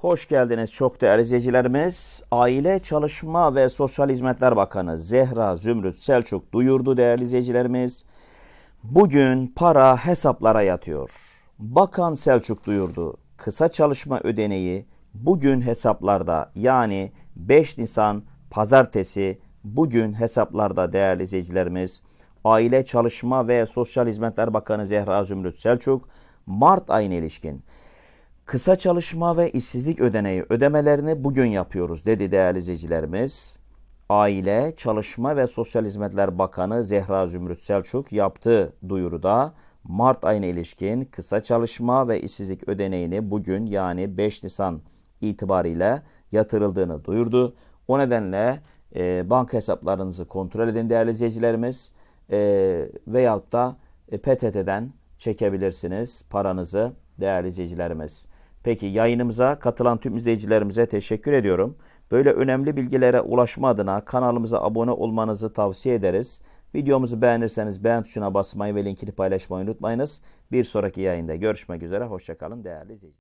Hoş geldiniz çok değerli izleyicilerimiz. Aile Çalışma ve Sosyal Hizmetler Bakanı Zehra Zümrüt Selçuk duyurdu değerli izleyicilerimiz. Bugün para hesaplara yatıyor. Bakan Selçuk duyurdu. Kısa çalışma ödeneği bugün hesaplarda yani 5 Nisan pazartesi bugün hesaplarda değerli izleyicilerimiz. Aile Çalışma ve Sosyal Hizmetler Bakanı Zehra Zümrüt Selçuk Mart ayına ilişkin Kısa çalışma ve işsizlik ödeneği ödemelerini bugün yapıyoruz dedi değerli izleyicilerimiz. Aile, Çalışma ve Sosyal Hizmetler Bakanı Zehra Zümrüt Selçuk yaptığı duyuruda Mart ayına ilişkin kısa çalışma ve işsizlik ödeneğini bugün yani 5 Nisan itibariyle yatırıldığını duyurdu. O nedenle e, banka hesaplarınızı kontrol edin değerli izleyicilerimiz e, veyahut da e, PTT'den çekebilirsiniz paranızı değerli izleyicilerimiz. Peki yayınımıza katılan tüm izleyicilerimize teşekkür ediyorum. Böyle önemli bilgilere ulaşma adına kanalımıza abone olmanızı tavsiye ederiz. Videomuzu beğenirseniz beğen tuşuna basmayı ve linkini paylaşmayı unutmayınız. Bir sonraki yayında görüşmek üzere. Hoşçakalın değerli izleyiciler.